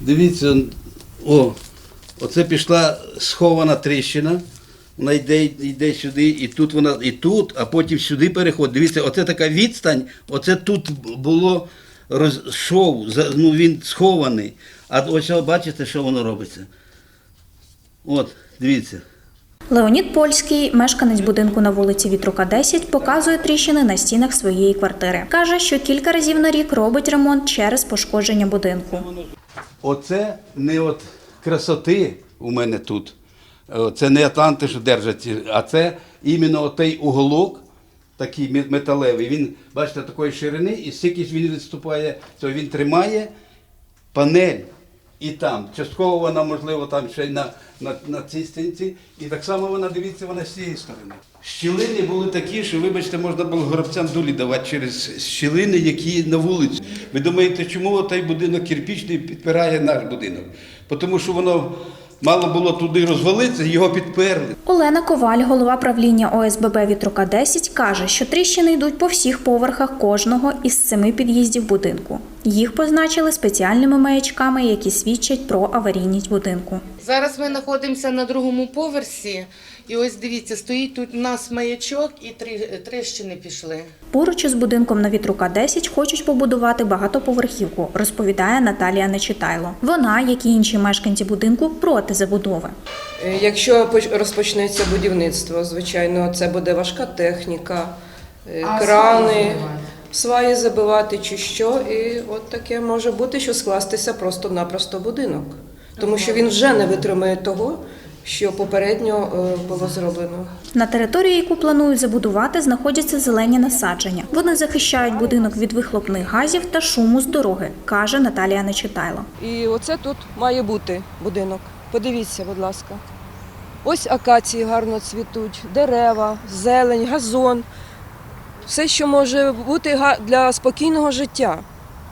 Дивіться, о, оце пішла схована тріщина. Вона йде, йде сюди, і тут вона, і тут, а потім сюди переходить. Дивіться, оце така відстань, оце тут було роз, шов, ну він схований. А ось бачите, що воно робиться. От, дивіться. Леонід Польський, мешканець будинку на вулиці Вітрука 10, показує тріщини на стінах своєї квартири. Каже, що кілька разів на рік робить ремонт через пошкодження будинку. Оце не от красоти у мене тут. Це не атланти, що держать, а це іменно отей уголок, такий металевий. Він, бачите, такої ширини, і стільки ж він відступає, то він тримає панель і там. Частково вона, можливо, там ще й на, на, на цій стінці. І так само вона, дивіться, вона з цієї сторони. Щілини були такі, що, вибачте, можна було горобцям дулі давати через щілини, які на вулиці. Ви думаєте, чому той будинок кирпічний підпирає наш будинок? Тому що воно мало було туди розвалитися, його підперли. Олена Коваль, голова правління ОСББ Вітрука 10, каже, що тріщини йдуть по всіх поверхах кожного із семи під'їздів будинку. Їх позначили спеціальними маячками, які свідчать про аварійність будинку. Зараз ми знаходимося на другому поверсі, і ось дивіться, стоїть тут у нас маячок і три тріщини пішли. Поруч із будинком на Вітрука 10 хочуть побудувати багатоповерхівку, розповідає Наталія Нечитайло. Вона, як і інші мешканці будинку, проти забудови. Е, Якщо поч- розпочнеться будівництво, звичайно, це буде важка техніка, е, крани, сваї забивати чи що. І от таке може бути, що скластися просто-напросто будинок. Тому що він вже не витримує того, що попередньо е, було зроблено. На території, яку планують забудувати, знаходяться зелені насадження. Вони захищають будинок від вихлопних газів та шуму з дороги, каже Наталія Нечитайло. І оце тут має бути будинок. Подивіться, будь ласка. Ось акації гарно цвітуть, дерева, зелень, газон. Все, що може бути га- для спокійного життя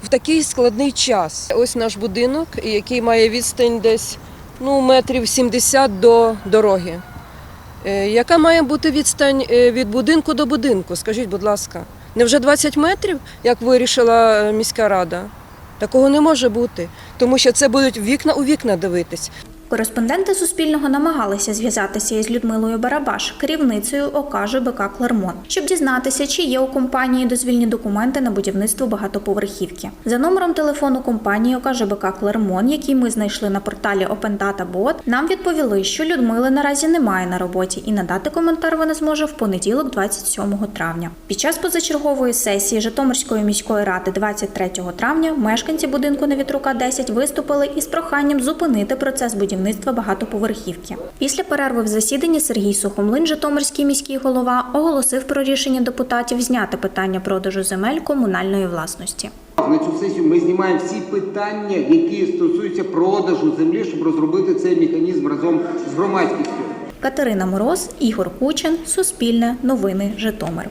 в такий складний час. Ось наш будинок, який має відстань десь ну, метрів 70 до дороги. Е, Яка має бути відстань е, від будинку до будинку? Скажіть, будь ласка, не вже 20 метрів, як вирішила е, міська рада? Такого не може бути, тому що це будуть вікна у вікна дивитись. Кореспонденти Суспільного намагалися зв'язатися із Людмилою Барабаш, керівницею ОК ЖБК Клермон, щоб дізнатися, чи є у компанії дозвільні документи на будівництво багатоповерхівки. За номером телефону компанії ОК ЖБК Клермон, який ми знайшли на порталі Open Data нам відповіли, що Людмили наразі немає на роботі, і надати коментар вона зможе в понеділок, 27 травня. Під час позачергової сесії Житомирської міської ради 23 травня мешканці будинку на Вітрука 10 виступили із проханням зупинити процес будівництва багатоповерхівки. Після перерви в засіданні Сергій Сухомлин, Житомирський міський голова, оголосив про рішення депутатів зняти питання продажу земель комунальної власності. На цю сесію ми знімаємо всі питання, які стосуються продажу землі, щоб розробити цей механізм разом з громадськістю. Катерина Мороз, Ігор Кучин, Суспільне, Новини, Житомир.